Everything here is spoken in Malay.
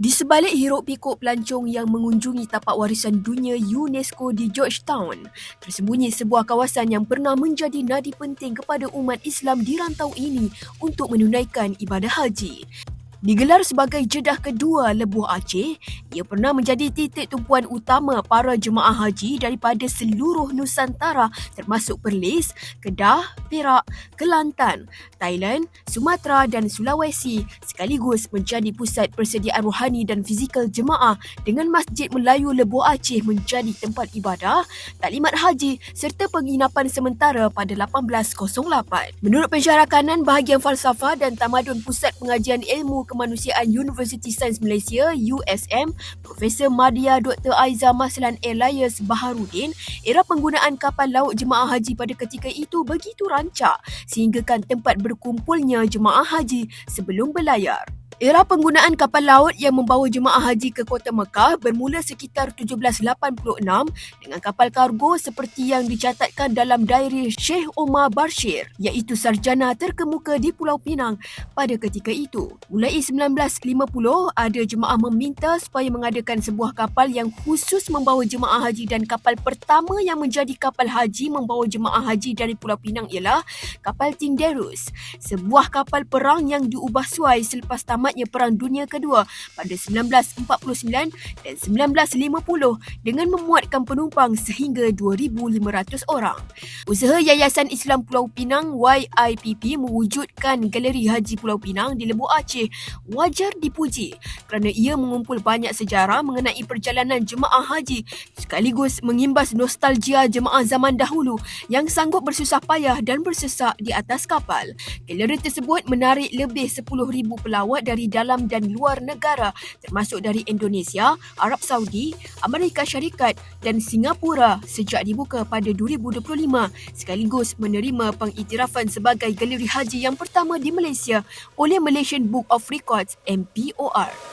Di sebalik hiruk pikuk pelancong yang mengunjungi tapak warisan dunia UNESCO di Georgetown, tersembunyi sebuah kawasan yang pernah menjadi nadi penting kepada umat Islam di rantau ini untuk menunaikan ibadah haji. Digelar sebagai jedah kedua Lebuh Aceh, ia pernah menjadi titik tumpuan utama para jemaah haji daripada seluruh Nusantara termasuk Perlis, Kedah, Perak, Kelantan, Thailand, Sumatera dan Sulawesi sekaligus menjadi pusat persediaan rohani dan fizikal jemaah dengan Masjid Melayu Lebuh Aceh menjadi tempat ibadah, taklimat haji serta penginapan sementara pada 1808. Menurut pensyarakanan bahagian falsafah dan tamadun Pusat Pengajian Ilmu Kemanusiaan Universiti Sains Malaysia USM Profesor Madya Dr. Aiza Maslan Elias Baharudin era penggunaan kapal laut jemaah haji pada ketika itu begitu rancak sehinggakan tempat berkumpulnya jemaah haji sebelum berlayar. Era penggunaan kapal laut yang membawa jemaah haji ke kota Mekah bermula sekitar 1786 dengan kapal kargo seperti yang dicatatkan dalam diary Sheikh Omar Barshir iaitu sarjana terkemuka di Pulau Pinang pada ketika itu. Mulai 1950 ada jemaah meminta supaya mengadakan sebuah kapal yang khusus membawa jemaah haji dan kapal pertama yang menjadi kapal haji membawa jemaah haji dari Pulau Pinang ialah kapal Tinderus, sebuah kapal perang yang diubah suai selepas tamat tamatnya Perang Dunia Kedua pada 1949 dan 1950 dengan memuatkan penumpang sehingga 2,500 orang. Usaha Yayasan Islam Pulau Pinang YIPP mewujudkan Galeri Haji Pulau Pinang di Lebuh Aceh wajar dipuji kerana ia mengumpul banyak sejarah mengenai perjalanan jemaah haji sekaligus mengimbas nostalgia jemaah zaman dahulu yang sanggup bersusah payah dan bersesak di atas kapal. Galeri tersebut menarik lebih 10,000 pelawat dari dari dalam dan luar negara termasuk dari Indonesia, Arab Saudi, Amerika Syarikat dan Singapura sejak dibuka pada 2025 sekaligus menerima pengiktirafan sebagai galeri haji yang pertama di Malaysia oleh Malaysian Book of Records MPOR.